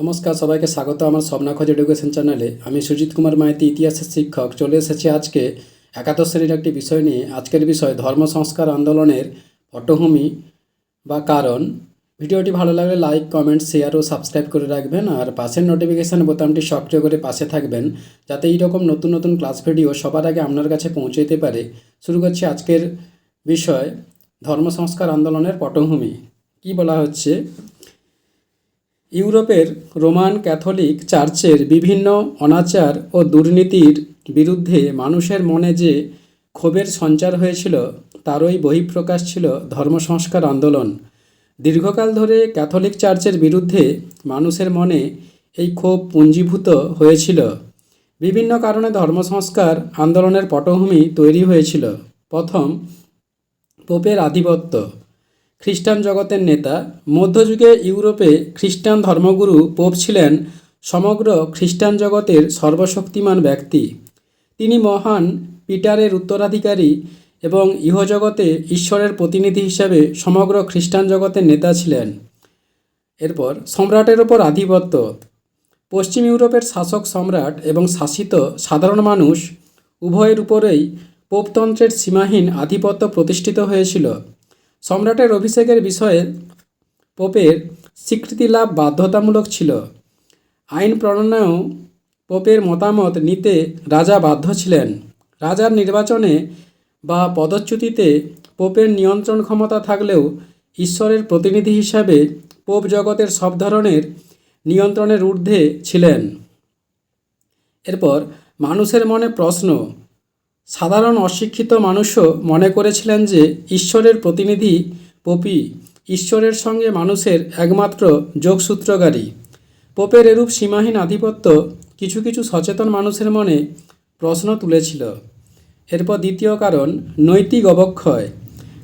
নমস্কার, সবাইকে স্বাগত। আমার স্বপ্নাখোঁজ এডুকেশন চ্যানেলে আমি সুজিত কুমার মাইতি, ইতিহাসের শিক্ষক। চলে এসেছি আজকে একাদশ শ্রেণির একটি বিষয় নিয়ে। আজকের বিষয় ধর্ম, সংস্কার, আন্দোলনের পটভূমি বা কারণ। ভিডিওটি ভালো লাগলে লাইক, কমেন্ট, শেয়ার ও সাবস্ক্রাইব করে রাখবেন। আর পাশের নোটিফিকেশান বোতামটি সক্রিয় করে পাশে থাকবেন, যাতে এইরকম নতুন নতুন ক্লাস ভিডিও সবার আগে আপনার কাছে পৌঁছে যেতে পারে। শুরু করছি আজকের বিষয়, ধর্ম, সংস্কার, আন্দোলনের পটভূমি। কি বলা হচ্ছে? ইউরোপের রোমান ক্যাথলিক চার্চের বিভিন্ন অনাচার ও দুর্নীতির বিরুদ্ধে মানুষের মনে যে ক্ষোভের সঞ্চার হয়েছিল, তারই বহিঃপ্রকাশ ছিল ধর্ম সংস্কার আন্দোলন। দীর্ঘকাল ধরে ক্যাথলিক চার্চের বিরুদ্ধে মানুষের মনে এই ক্ষোভ পুঞ্জীভূত হয়েছিল। বিভিন্ন কারণে ধর্ম সংস্কার আন্দোলনের পটভূমি তৈরি হয়েছিল। প্রথম, পোপের আধিপত্য। খ্রিস্টান জগতের নেতা। মধ্যযুগে ইউরোপে খ্রিস্টান ধর্মগুরু পোপ ছিলেন সমগ্র খ্রিস্টান জগতের সর্বশক্তিমান ব্যক্তি। তিনি মহান, পিটারের উত্তরাধিকারী এবং ইহজগতে ঈশ্বরের প্রতিনিধি হিসাবে সমগ্র খ্রিস্টান জগতের নেতা ছিলেন। এরপর সম্রাটের ওপর আধিপত্য। পশ্চিম ইউরোপের শাসক সম্রাট এবং শাসিত সাধারণ মানুষ উভয়ের উপরেই পোপতন্ত্রের সীমাহীন আধিপত্য প্রতিষ্ঠিত হয়েছিল। সম্রাটের অভিষেকের বিষয়ে পোপের স্বীকৃতি লাভ বাধ্যতামূলক ছিল। আইন প্রণয়নেও পোপের মতামত নিতে রাজা বাধ্য ছিলেন। রাজার নির্বাচনে বা পদচ্যুতিতে পোপের নিয়ন্ত্রণ ক্ষমতা থাকলেও ঈশ্বরের প্রতিনিধি হিসাবে পোপ জগতের সব ধরনের নিয়ন্ত্রণের ঊর্ধ্বে ছিলেন। এরপর মানুষের মনে প্রশ্ন সাধারণ অশিক্ষিত মানুষও মনে করেছিলেন যে ঈশ্বরের প্রতিনিধি পপি ঈশ্বরের সঙ্গে মানুষের একমাত্র যোগসূত্রকারী। পোপের এরূপ সীমাহীন আধিপত্য কিছু কিছু সচেতন মানুষের মনে প্রশ্ন তুলেছিল। এরপর দ্বিতীয় কারণ, নৈতিক অবক্ষয়।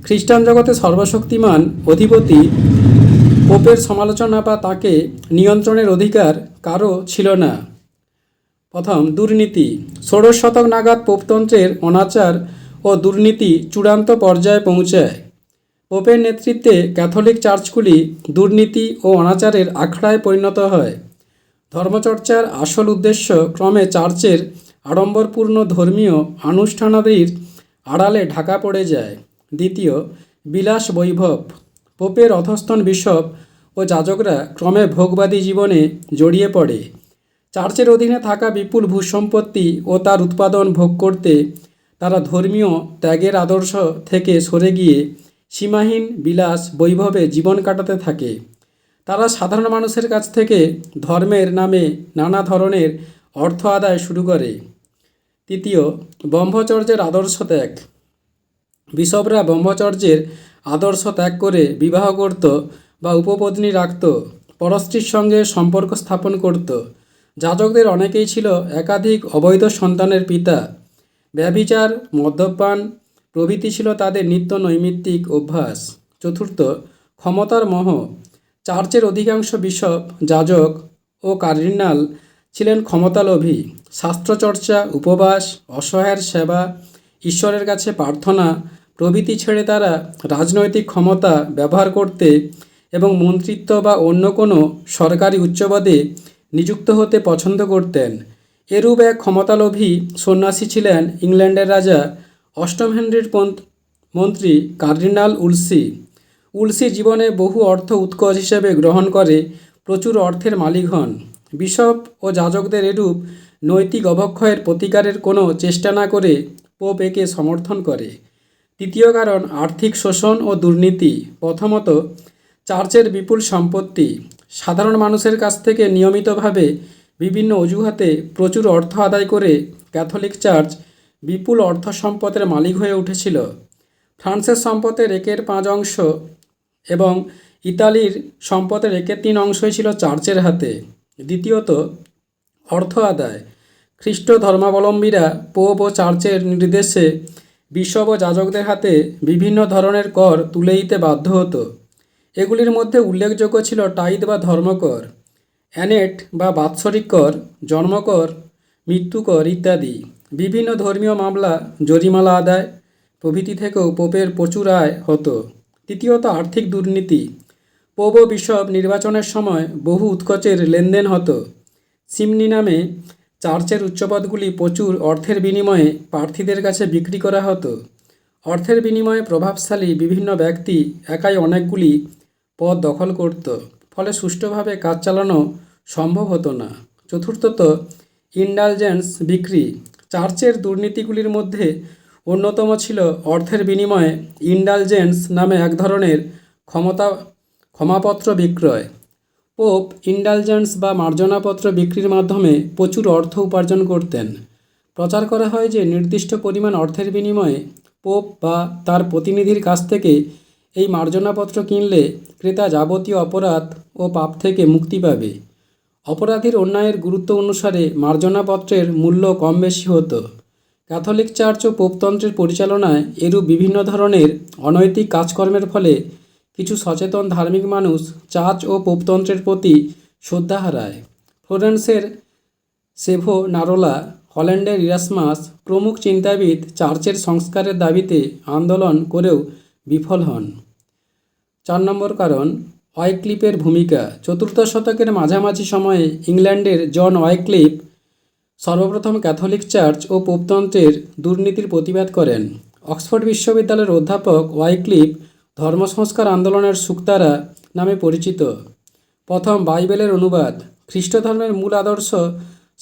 খ্রিস্টান জগতে সর্বশক্তিমান অধিপতি পোপের সমালোচনা বা তাকে নিয়ন্ত্রণের অধিকার কারও ছিল না। প্রথম দুর্নীতি। ষোড়শ শতক নাগাদ পোপতন্ত্রের অনাচার ও দুর্নীতি চূড়ান্ত পর্যায়ে পৌঁছায়। পোপের নেতৃত্বে ক্যাথলিক চার্চগুলি দুর্নীতি ও অনাচারের আখড়ায় পরিণত হয়। ধর্মচর্চার আসল উদ্দেশ্য ক্রমে চার্চের আড়ম্বরপূর্ণ ধর্মীয় আনুষ্ঠানাদির আড়ালে ঢাকা পড়ে যায়। দ্বিতীয়, বিলাস বৈভব। পোপের অধস্তন বিশপ ও যাজকরা ক্রমে ভোগবাদী জীবনে জড়িয়ে পড়ে। চার্চের অধীনে থাকা বিপুল ভূসম্পত্তি ও তার উৎপাদন ভোগ করতে তারা ধর্মীয় ত্যাগের আদর্শ থেকে সরে গিয়ে সীমাহীন বিলাস বৈভবে জীবন কাটাতে থাকে। তারা সাধারণ মানুষের কাছ থেকে ধর্মের নামে নানা ধরনের অর্থ আদায় শুরু করে। তৃতীয়, ব্রহ্মচর্যের আদর্শ ত্যাগ। বিশপরা ব্রহ্মচর্যের আদর্শ ত্যাগ করে বিবাহ করত বা উপপত্নী রাখত, পরস্ত্রীর সঙ্গে সম্পর্ক স্থাপন করত। যাজকদের অনেকেই ছিল একাধিক অবৈধ সন্তানের পিতা। ব্যভিচার, মদ্যপান, প্রভৃতি ছিল তাদের নিত্য নৈমিত্তিক অভ্যাস। চতুর্থ, ক্ষমতার মোহ। চার্চের অধিকাংশ বিশপ, যাজক ও কার্ডিনাল ছিলেন ক্ষমতালোভী। শাস্ত্রচর্চা, উপবাস, অসহায়ের সেবা, ঈশ্বরের কাছে প্রার্থনা, প্রভৃতি ছেড়ে তারা রাজনৈতিক ক্ষমতা ব্যবহার করতে এবং মন্ত্রিত্ব বা অন্য কোনো সরকারি উচ্চপদে নিযুক্ত হতে পছন্দ করতেন। এরূপ এক ক্ষমতালোভী সন্ন্যাসী ছিলেন ইংল্যান্ডের রাজা অষ্টম হেনরির মন্ত্রী কার্ডিনাল উলসি। উলসি জীবনে বহু অর্থ উৎকোচ হিসেবে গ্রহণ করে, প্রচুর অর্থের মালিক হন। বিশপ ও যাজকদের এরূপ নৈতিক অবক্ষয়ের প্রতিকারের কোনো চেষ্টা না করে পোপ একে সমর্থন করে। তৃতীয় কারণ, আর্থিক শোষণ ও দুর্নীতি। প্রথমত, চার্চের বিপুল সম্পত্তি। সাধারণ মানুষের কাছ থেকে নিয়মিতভাবে বিভিন্ন অজুহাতে প্রচুর অর্থ আদায় করে ক্যাথলিক চার্চ বিপুল অর্থ সম্পদের মালিক হয়ে উঠেছিল। ফ্রান্সের সম্পদের একের পাঁচ অংশ এবং ইতালির সম্পদের একের তিন অংশই ছিল চার্চের হাতে। দ্বিতীয়ত, অর্থ আদায়। খ্রিস্ট ধর্মাবলম্বীরা পোপ ও চার্চের নির্দেশে বিশপ ও যাজকদের হাতে বিভিন্ন ধরনের কর তুলে দিতে বাধ্য হতো। এগুলির মধ্যে উল্লেখযোগ্য ছিল টাইদ বা ধর্মকর, অ্যানেট বা বাৎসরিক কর, জন্মকর, মৃত্যুকর ইত্যাদি। বিভিন্ন ধর্মীয় মামলা জরিমালা আদায় প্রভৃতি থেকেও পোপের প্রচুর আয় হতো। তৃতীয়ত, আর্থিক দুর্নীতি। পোপ ও বিশপ নির্বাচনের সময় বহু উৎকোচের লেনদেন হতো। সিমনি নামে চার্চের উচ্চপদগুলি প্রচুর অর্থের বিনিময়ে প্রার্থীদের কাছে বিক্রি করা হতো। অর্থের বিনিময়ে প্রভাবশালী বিভিন্ন ব্যক্তি একাই অনেকগুলি পদ দখল করত। ফলে সুষ্ঠুভাবে কাজ চালানো সম্ভব হতো না। চতুর্থত ইন্ডালজেন্স বিক্রি। চার্চের দুর্নীতিগুলির মধ্যে অন্যতম ছিল অর্থের বিনিময়ে ইন্ডালজেন্স নামে এক ধরনের ক্ষমতা, ক্ষমাপত্র বিক্রয়। পোপ ইন্ডালজেন্স বা মার্জনাপত্র বিক্রির মাধ্যমে প্রচুর অর্থ উপার্জন করতেন। প্রচার করা হয় যে নির্দিষ্ট পরিমাণ অর্থের বিনিময়ে পোপ বা তার প্রতিনিধির কাছ থেকে এই মার্জনাপত্র কিনলে ক্রেতা যাবতীয় অপরাধ ও পাপ থেকে মুক্তি পাবে। অপরাধীর অন্যায়ের গুরুত্ব অনুসারে মার্জনাপত্রের মূল্য কম বেশি হতো। ক্যাথলিক চার্চ ও পোপতন্ত্রের পরিচালনায় এরূপ বিভিন্ন ধরনের অনৈতিক কাজকর্মের ফলে কিছু সচেতন ধার্মিক মানুষ চার্চ ও পোপতন্ত্রের প্রতি শ্রদ্ধা হারায়। ফ্লোরেন্সের সেভো নারোলা, হল্যান্ডের ইরাসমাস প্রমুখ চিন্তাবিদ চার্চের সংস্কারের দাবিতে আন্দোলন করেও বিফল হন। চার নম্বর কারণ ওয়াইক্লিপের ভূমিকা। চতুর্থ শতকের মাঝামাঝি সময়ে ইংল্যান্ডের জন ওয়াইক্লিপ সর্বপ্রথম ক্যাথলিক চার্চ ও পোপতন্ত্রের দুর্নীতির প্রতিবাদ করেন। অক্সফোর্ড বিশ্ববিদ্যালয়ের অধ্যাপক ওয়াইক্লিপ ধর্ম সংস্কার আন্দোলনের সুক্তারা নামে পরিচিত। প্রথম বাইবেলের অনুবাদ। খ্রিস্ট ধর্মের মূল আদর্শ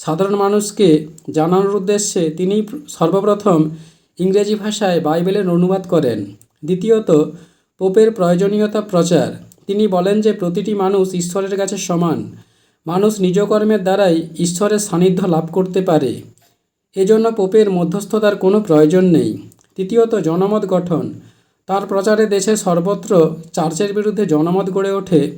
সাধারণ মানুষকে জানানোর উদ্দেশ্যে তিনি সর্বপ্রথম ইংরেজি ভাষায় বাইবেলের অনুবাদ করেন। দ্বিতীয়ত পোপের প্রয়োজনীয়তা প্রচার। তিনি বলেন যে, প্রতিটি মানুষ ঈশ্বরের কাছে সমান। মানুষ নিজ কর্মের দ্বারাই ঈশ্বরের সান্নিধ্য লাভ করতে পারে। এজন্য পোপের মধ্যস্থতার কোনো প্রয়োজন নেই। তৃতীয়ত, জনমত গঠন। তার প্রচারে দেশের সর্বত্র চার্চের বিরুদ্ধে জনমত গড়ে ওঠে।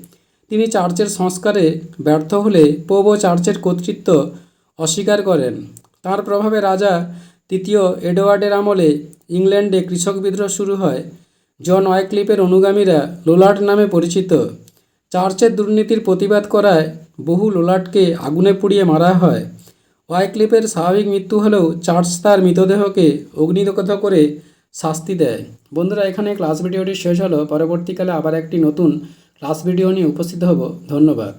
তিনি চার্চের সংস্কারে ব্যর্থ হলে পোপ ও চার্চের কর্তৃত্ব অস্বীকার করেন। তার প্রভাবে রাজা তৃতীয় এডওয়ার্ডের আমলে ইংল্যান্ডে কৃষক বিদ্রোহ শুরু হয়। জন ওয়াইক্লিপের অনুগামীরা লোলার্ড নামে পরিচিত। চার্চের দুর্নীতির প্রতিবাদ করায় বহু লোলাটকে আগুনে পুড়িয়ে মারা হয়। ওয়াইক্লিপের স্বাভাবিক মৃত্যু হলেও চার্চ তার মৃতদেহকে অগ্নিদগ্ধ করে শাস্তি দেয়। বন্ধুরা এখানে ক্লাস ভিডিওটি শেষ হলো। পরবর্তীকালে আবার একটি নতুন ক্লাস ভিডিও নিয়ে উপস্থিত হব। ধন্যবাদ।